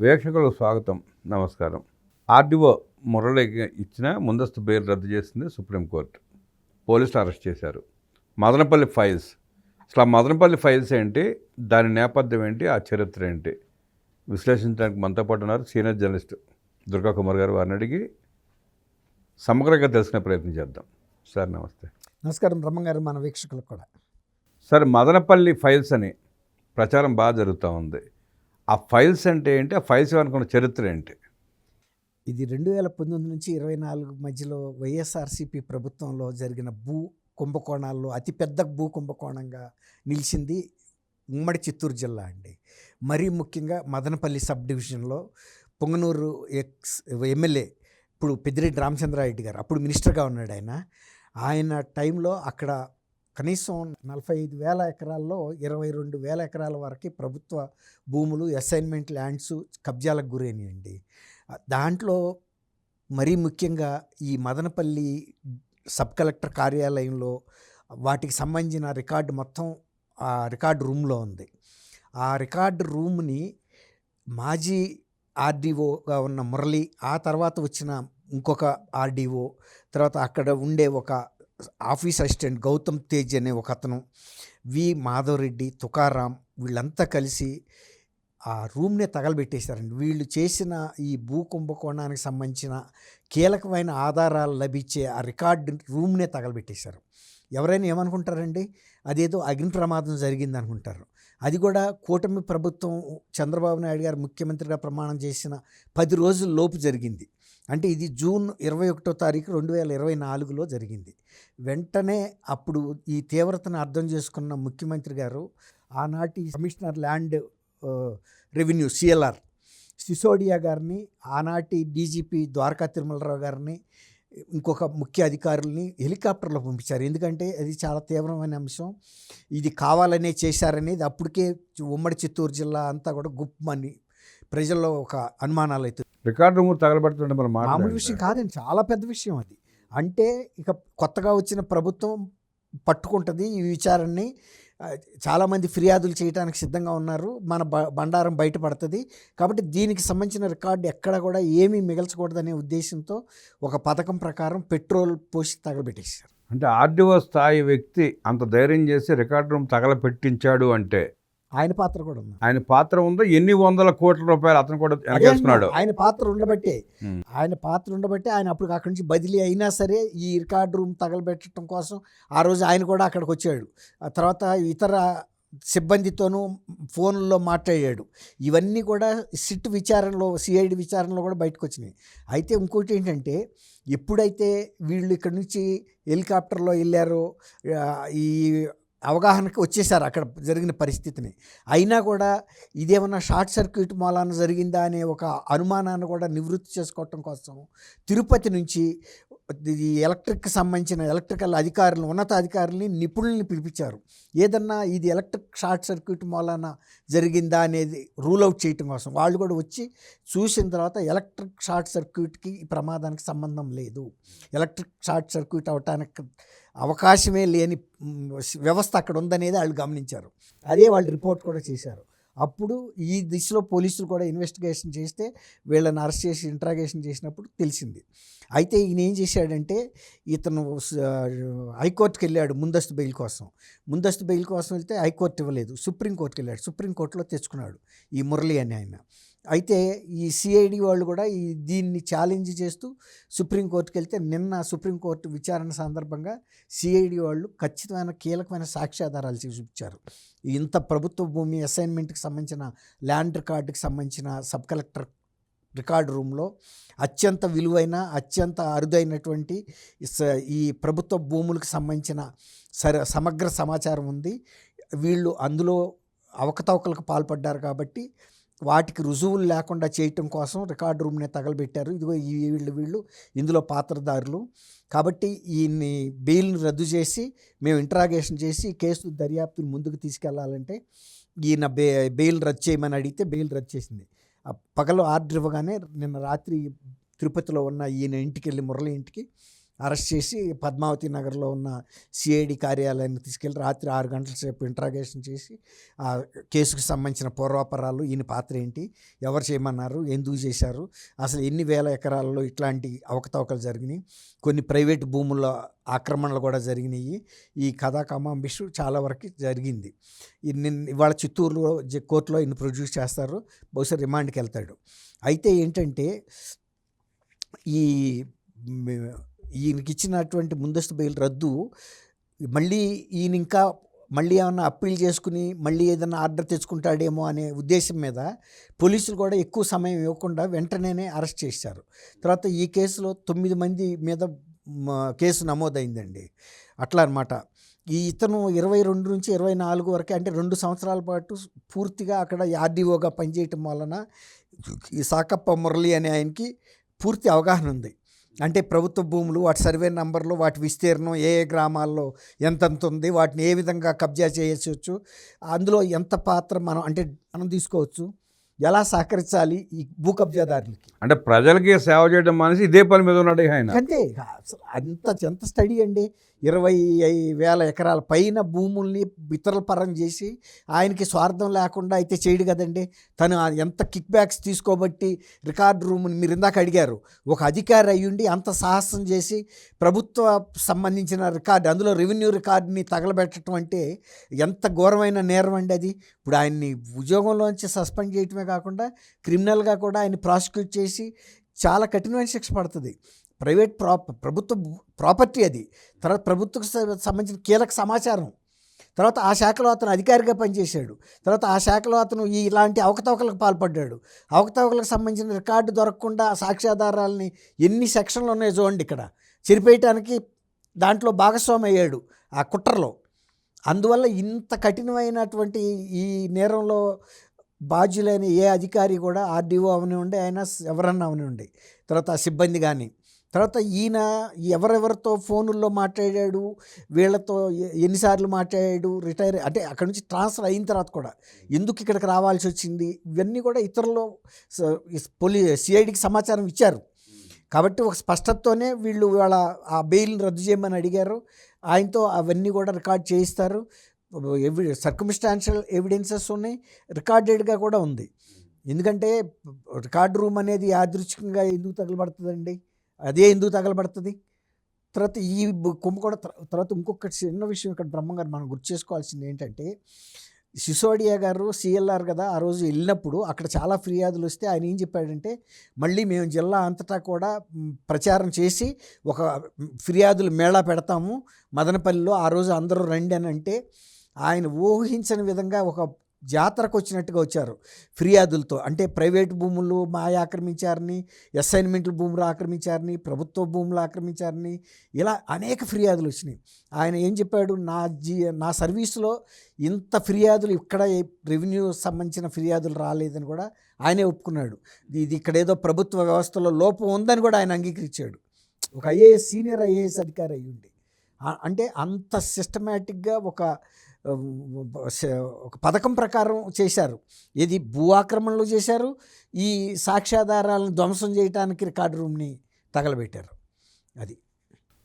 వీక్షకులకు స్వాగతం. నమస్కారం. ఆర్డీఓ మురళికి ఇచ్చిన ముందస్తు బెయిల్ రద్దు చేసింది సుప్రీంకోర్టు పోలీసులు అరెస్ట్ చేశారు. మదనపల్లి ఫైల్స్. అసలు ఆ మదనపల్లి ఫైల్స్ ఏంటి? దాని నేపథ్యం ఏంటి? ఆ చరిత్ర ఏంటి? విశ్లేషించడానికి మనతో పాటు ఉన్నారు సీనియర్ జర్నలిస్ట్ దుర్గా కుమార్ గారు. వారిని అడిగి సమగ్రంగా తెలుసుకునే ప్రయత్నం చేద్దాం. సార్ నమస్తే. నమస్కారం బ్రహ్మంగారు మన వీక్షకులకు కూడా. సార్ మదనపల్లి ఫైల్స్ అని ప్రచారం బాగా జరుగుతూ ఉంది. ఆ ఫైల్స్ అంటే ఏంటి? ఆ ఫైల్స్ అనుకున్న చరిత్ర ఏంటి? ఇది రెండు వేల పంతొమ్మిది నుంచి ఇరవై నాలుగు మధ్యలో వైఎస్ఆర్సీపీ ప్రభుత్వంలో జరిగిన భూ కుంభకోణాల్లో అతిపెద్ద భూ కుంభకోణంగా నిలిచింది ఉమ్మడి చిత్తూరు జిల్లా అండి. మరీ ముఖ్యంగా మదనపల్లి సబ్ డివిజన్లో పొంగనూరు ఎక్స్ ఎమ్మెల్యే ఇప్పుడు పెద్దిరెడ్డి రామచంద్రారెడ్డి గారు అప్పుడు మినిస్టర్గా ఉన్నాడు ఆయన. ఆయన టైంలో అక్కడ కనీసం నలభై ఐదు వేల ఎకరాల్లో ఇరవై రెండు వేల ఎకరాల వరకు ప్రభుత్వ భూములు అసైన్మెంట్ ల్యాండ్స్ కబ్జాలకు గురైనాయండి. దాంట్లో మరీ ముఖ్యంగా ఈ మదనపల్లి సబ్ కలెక్టర్ కార్యాలయంలో వాటికి సంబంధించిన రికార్డు మొత్తం ఆ రికార్డు రూమ్లో ఉంది. ఆ రికార్డు రూమ్ని మాజీ ఆర్డీఓగా ఉన్న మురళి ఆ తర్వాత వచ్చిన ఇంకొక ఆర్డీఓ తర్వాత అక్కడ ఉండే ఒక ఆఫీస్ అసిస్టెంట్ గౌతమ్ తేజ్ అనే ఒక అతను వి. మాధవరెడ్డి తుకారాం వీళ్ళంతా కలిసి ఆ రూమ్నే తగలబెట్టేశారండి. వీళ్ళు చేసిన ఈ భూ కుంభకోణానికి సంబంధించిన కీలకమైన ఆధారాలు లభించే ఆ రికార్డు రూమ్నే తగలబెట్టేశారు. ఎవరైనా ఏమనుకుంటారండి? అదేదో అగ్ని ప్రమాదం జరిగింది అనుకుంటారు అది కూడా కూటమి ప్రభుత్వం చంద్రబాబు నాయుడు గారు ముఖ్యమంత్రిగా ప్రమాణం చేసిన పది రోజుల లోపు జరిగింది. అంటే ఇది జూన్ ఇరవై ఒకటో తారీఖు రెండు వేల ఇరవై నాలుగులో జరిగింది. వెంటనే అప్పుడు ఈ తీవ్రతను అర్థం చేసుకున్న ముఖ్యమంత్రి గారు ఆనాటి commissioner land revenue CLR Sisodia గారిని ఆనాటి డీజీపీ ద్వారకా తిరుమలరావు గారిని ఇంకొక ముఖ్య అధికారుల్ని హెలికాప్టర్లో పంపించారు. ఎందుకంటే అది చాలా తీవ్రమైన అంశం. ఇది కావాలనే చేశారనేది అప్పటికే ఉమ్మడి చిత్తూరు జిల్లా అంతా కూడా గుప్పమని ప్రజల్లో ఒక అనుమానాలు అయితే రికార్డు రూమ్ తగలబెడుతుంటే మరి మామూలు విషయం. కాదండి. చాలా పెద్ద విషయం అది. అంటే ఇక కొత్తగా వచ్చిన ప్రభుత్వం పట్టుకుంటుంది ఈ విచారాన్ని ఆ, చాలామంది ఫిర్యాదులు చేయడానికి సిద్ధంగా ఉన్నారు. మన బ బండారం బయటపడుతుంది కాబట్టి దీనికి సంబంధించిన రికార్డు ఎక్కడ కూడా ఏమీ మిగల్చకూడదనే ఉద్దేశంతో ఒక పథకం ప్రకారం పెట్రోల్ పోసి తగలబెట్టేశారు. అంటే ఆర్డీఓ స్థాయి వ్యక్తి అంత ధైర్యం చేసి రికార్డు రూమ్ తగలపెట్టించాడు అంటే ఆయన పాత్ర కూడా ఉంది. ఆయన పాత్ర ఉందో ఎన్ని వందల కోట్ల రూపాయలు అతను కూడా వెనకేసుకున్నాడు. ఆయన పాత్ర ఉండబట్టే. ఆయన పాత్ర ఉండబట్టే ఆయన అప్పుడు అక్కడి నుంచి బదిలీ అయినా సరే ఈ రికార్డ్ రూమ్ తగలబెట్టడం కోసం ఆ రోజు ఆయన కూడా అక్కడికి వచ్చాడు. ఆ తర్వాత ఇతర సిబ్బందితోనూ ఫోన్లో మాట్లాడాడు. ఇవన్నీ కూడా సిట్ విచారణలో సిఐడి విచారణలో కూడా బయటకు వచ్చినాయి. అయితే ఇంకోటి ఏంటంటే ఎప్పుడైతే వీళ్ళు ఇక్కడ నుంచి హెలికాప్టర్లో వెళ్ళారో ఈ అవగాహనకి వచ్చేసారు అక్కడ జరిగిన పరిస్థితిని. అయినా కూడా ఇదేమన్నా షార్ట్ సర్క్యూట్ మూలాన జరిగిందా అనే ఒక అనుమానాన్ని కూడా నివృత్తి చేసుకోవటం కోసం తిరుపతి నుంచి ఇది ఎలక్ట్రిక్ సంబంధించిన ఎలక్ట్రికల్ అధికారులు ఉన్నతాధికారుల్ని నిపుణుల్ని పిలిపించారు. ఏదన్నా ఇది ఎలక్ట్రిక్ షార్ట్ సర్క్యూట్ మూలాన జరిగిందా అనేది రూల్ అవుట్ చేయటం కోసం వాళ్ళు కూడా వచ్చి చూసిన తర్వాత ఎలక్ట్రిక్ షార్ట్ సర్క్యూట్కి ఈ ప్రమాదానికి సంబంధం లేదు. ఎలక్ట్రిక్ షార్ట్ సర్క్యూట్ అవటానికి అవకాశమే లేని వ్యవస్థ అక్కడ ఉందనేది వాళ్ళు గమనించారు. అదే వాళ్ళు రిపోర్ట్ కూడా చేశారు. అప్పుడు ఈ దిశలో పోలీసులు కూడా ఇన్వెస్టిగేషన్ చేస్తే వీళ్ళని అరెస్ట్ చేసి ఇంట్రాగేషన్ చేసినప్పుడు తెలిసింది. అయితే ఈయన ఏం చేశాడంటే ఇతను హైకోర్టుకి వెళ్ళాడు ముందస్తు బెయిల్ కోసం. ముందస్తు బెయిల్ కోసం వెళ్తే హైకోర్టు ఇవ్వలేదు. సుప్రీంకోర్టుకి వెళ్ళాడు. సుప్రీంకోర్టులో తెచ్చుకున్నాడు ఈ మురళి అని ఆయన. అయితే ఈ సిఐడి వాళ్ళు కూడా ఈ దీన్ని ఛాలెంజ్ చేస్తూ సుప్రీంకోర్టుకి వెళ్తే నిన్న సుప్రీంకోర్టు విచారణ సందర్భంగా సిఐడి వాళ్ళు ఖచ్చితమైన కీలకమైన సాక్ష్యాధారాలు చూపించారు. ఇంత ప్రభుత్వ భూమి అసైన్మెంట్కి సంబంధించిన ల్యాండ్ రికార్డుకి సంబంధించిన సబ్ కలెక్టర్ రికార్డు రూమ్లో అత్యంత విలువైన అత్యంత అరుదైనటువంటి స- ఈ ప్రభుత్వ భూములకు సంబంధించిన సర సమగ్ర సమాచారం ఉంది. వీళ్ళు అందులో అవకతవకలకు పాల్పడ్డారు కాబట్టి వాటికి రుజువులు లేకుండా చేయటం కోసం రికార్డు రూమ్ని తగలబెట్టారు. ఇదిగో ఈ వీళ్ళు వీళ్ళు ఇందులో పాత్రదారులు కాబట్టి ఈయన్ని బెయిల్ని రద్దు చేసి మేము ఇంట్రాగేషన్ చేసి కేసు దర్యాప్తుని ముందుకు తీసుకెళ్ళాలంటే ఈయన బే బెయిల్ రద్దు చేయమని అడిగితే బెయిల్ రద్దు చేసింది. ఆ పగలు ఆర్డర్ ఇవ్వగానే నిన్న రాత్రి తిరుపతిలో ఉన్న ఈయన ఇంటికి వెళ్ళి మురళి ఇంటికి అరెస్ట్ చేసి పద్మావతి నగర్లో ఉన్న సిఐడి కార్యాలయాన్ని తీసుకెళ్ళి రాత్రి ఆరు గంటల సేపు ఇంట్రాగేషన్ చేసి ఆ కేసుకు సంబంధించిన పూర్వాపరాలు ఈయన పాత్ర ఏంటి ఎవరు చేయమన్నారు ఎందుకు చేశారు అసలు ఎన్ని వేల ఎకరాల్లో ఇట్లాంటి అవకతవకలు జరిగినాయి కొన్ని ప్రైవేట్ భూముల్లో ఆక్రమణలు కూడా జరిగినాయి ఈ కథా కమాంబిషు చాలా వరకు జరిగింది. ఈ ఇవాళ చిత్తూరులో కోర్టులో ఈయన ప్రొడ్యూస్ చేస్తారు బహుశా రిమాండ్కి వెళ్తాడు. అయితే ఏంటంటే ఈ ఈయనకి ఇచ్చినటువంటి ముందస్తు బెయిల్ రద్దు మళ్ళీ ఈయన ఇంకా మళ్ళీ ఏమన్నా అప్పీల్ చేసుకుని మళ్ళీ ఏదైనా ఆర్డర్ తెచ్చుకుంటాడేమో అనే ఉద్దేశం మీద పోలీసులు కూడా ఎక్కువ సమయం ఇవ్వకుండా వెంటనే అరెస్ట్ చేశారు. తర్వాత ఈ కేసులో తొమ్మిది మంది మీద కేసు నమోదైందండి. అట్లా అనమాట ఈ ఇతను ఇరవై రెండు నుంచి ఇరవై నాలుగు వరకు అంటే రెండు సంవత్సరాల పాటు పూర్తిగా అక్కడ ఆర్డీఓగా పనిచేయటం వలన ఈ సాకప్ప మురళి అనే ఆయనకి పూర్తి అవగాహన ఉంది. అంటే ప్రభుత్వ భూములు వాటి సర్వే నంబర్లు వాటి విస్తీర్ణం ఏ ఏ గ్రామాల్లో ఎంతెంత ఉంది వాటిని ఏ విధంగా కబ్జా చేయవచ్చు అందులో ఎంత పాత్ర మనం అంటే మనం తీసుకోవచ్చు ఎలా సహకరించాలి ఈ భూ కబ్జాదారులకి? అంటే ప్రజలకి సేవ చేయడం మానేసి ఇదే పని మీద ఉన్నాడు ఆయన. అంతే అసలు అంత ఎంత స్టడీ అండి ఇరవై వేల ఎకరాల పైన భూముల్ని ఇతరుల పరం చేసి ఆయనకి స్వార్థం లేకుండా అయితే చేయడు కదండి. తను ఎంత కిక్ బ్యాక్స్ తీసుకోబట్టి రికార్డు రూమ్ని మీరు ఇందాక అడిగారు. ఒక అధికారి అయ్యుండి అంత సాహసం చేసి ప్రభుత్వ సంబంధించిన రికార్డు అందులో రెవెన్యూ రికార్డుని తగలబెట్టడం అంటే ఎంత ఘోరమైన నేరం అండి అది. ఇప్పుడు ఆయన్ని ఉద్యోగంలోంచి సస్పెండ్ చేయటమే కాకుండా క్రిమినల్గా కూడా ఆయన ప్రాసిక్యూట్ చేసి చాలా కఠినమైన శిక్ష పడుతుంది. ప్రైవేట్ ప్రా ప్రభుత్వ ప్రాపర్టీ అది. తర్వాత ప్రభుత్వకు సంబంధించిన కీలక సమాచారం. తర్వాత ఆ శాఖలో అతను అధికారిగా పనిచేశాడు. తర్వాత ఆ శాఖలో అతను ఈ ఇలాంటి అవకతవకలకు పాల్పడ్డాడు. అవకతవకలకు సంబంధించిన రికార్డు దొరకకుండా సాక్ష్యాధారాలని ఎన్ని సెక్షన్లు ఉన్నాయో చూడండి ఇక్కడ. చెరిపేయటానికి దాంట్లో భాగస్వామి అయ్యాడు ఆ కుట్రలో. అందువల్ల ఇంత కఠినమైనటువంటి ఈ నేరంలో బాధ్యులైన ఏ అధికారి కూడా ఆర్డీఓ అవనివ్వండి ఆయన ఎవరన్నా అవనివ్వండి. తర్వాత ఆ సిబ్బంది కానీ తర్వాత ఈయన ఎవరెవరితో ఫోనుల్లో మాట్లాడాడు వీళ్ళతో ఎన్నిసార్లు మాట్లాడాడు రిటైర్ అంటే అక్కడ నుంచి ట్రాన్స్ఫర్ అయిన తర్వాత కూడా ఎందుకు ఇక్కడికి రావాల్సి వచ్చింది ఇవన్నీ కూడా ఇతరులు పోలీ సిఐడికి సమాచారం ఇచ్చారు. కాబట్టి ఒక స్పష్టతతోనే వీళ్ళు వాళ్ళ ఆ బెయిల్ని రద్దు చేయమని అడిగారు. ఆయనతో అవన్నీ కూడా రికార్డ్ చేయిస్తారు. ఎవి సర్కమిస్టాన్షియల్ ఎవిడెన్సెస్ ఉన్నాయి రికార్డెడ్గా కూడా ఉంది. ఎందుకంటే రికార్డ్ రూమ్ అనేది యాదృచ్ఛికంగా ఎందుకు తగలబడుతుందండి? అదే ఎందుకు తగలబడుతుంది? తర్వాత ఈ కుంభకోణ తర్వాత ఇంకొక చిన్న విషయం ఇక్కడ బ్రహ్మంగారు మనం గుర్తు చేసుకోవాల్సింది ఏంటంటే సిసోడియా గారు సిఎల్ఆర్ కదా ఆ రోజు వెళ్ళినప్పుడు అక్కడ చాలా ఫిర్యాదులు వస్తే ఆయన ఏం చెప్పాడంటే మళ్ళీ మేము జిల్లా అంతటా కూడా ప్రచారం చేసి ఒక ఫిర్యాదులు మేళా పెడతాము మదనపల్లిలో ఆ రోజు అందరూ రండి అని అంటే ఆయన ఊహించని విధంగా ఒక జాతరకు వచ్చినట్టుగా వచ్చారు. ఫిర్యాదులతో అంటే ప్రైవేట్ భూములు మాయ ఆక్రమించారని అసైన్మెంట్లు భూములు ఆక్రమించారని ప్రభుత్వ భూములు ఆక్రమించారని ఇలా అనేక ఫిర్యాదులు వచ్చినాయి. ఆయన ఏం చెప్పాడు? నా జీ నా సర్వీసులో ఇంత ఫిర్యాదులు ఇక్కడ రెవెన్యూ సంబంధించిన ఫిర్యాదులు రాలేదని కూడా ఆయనే ఒప్పుకున్నాడు. ఇది ఇక్కడ ఏదో ప్రభుత్వ వ్యవస్థలో లోపం ఉందని కూడా ఆయన అంగీకరించాడు. ఒక ఐఏఎస్ సీనియర్ ఐఏఎస్ అధికారి అయ్యుండి. ఉండి అంటే అంత సిస్టమేటిక్గా ఒక ఒక పథకం ప్రకారం చేశారు. ఇది భూ ఆక్రమణలు చేశారు ఈ సాక్ష్యాధారాలను ధ్వంసం చేయడానికి రికార్డు రూమ్ని తగలబెట్టారు. అది.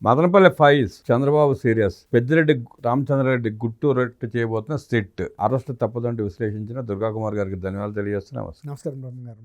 మదనపల్లి ఫైల్స్ చంద్రబాబు సీరియస్ పెద్దిరెడ్డి రామచంద్రారెడ్డి గుట్టు రొట్టె చేయబోతున్న సిట్ అరెస్ట్ తప్పదంటూ విశ్లేషించిన దుర్గాకుమార్ గారికి ధన్యవాదాలు తెలియజేస్తున్నాం. నమస్కారం. గారు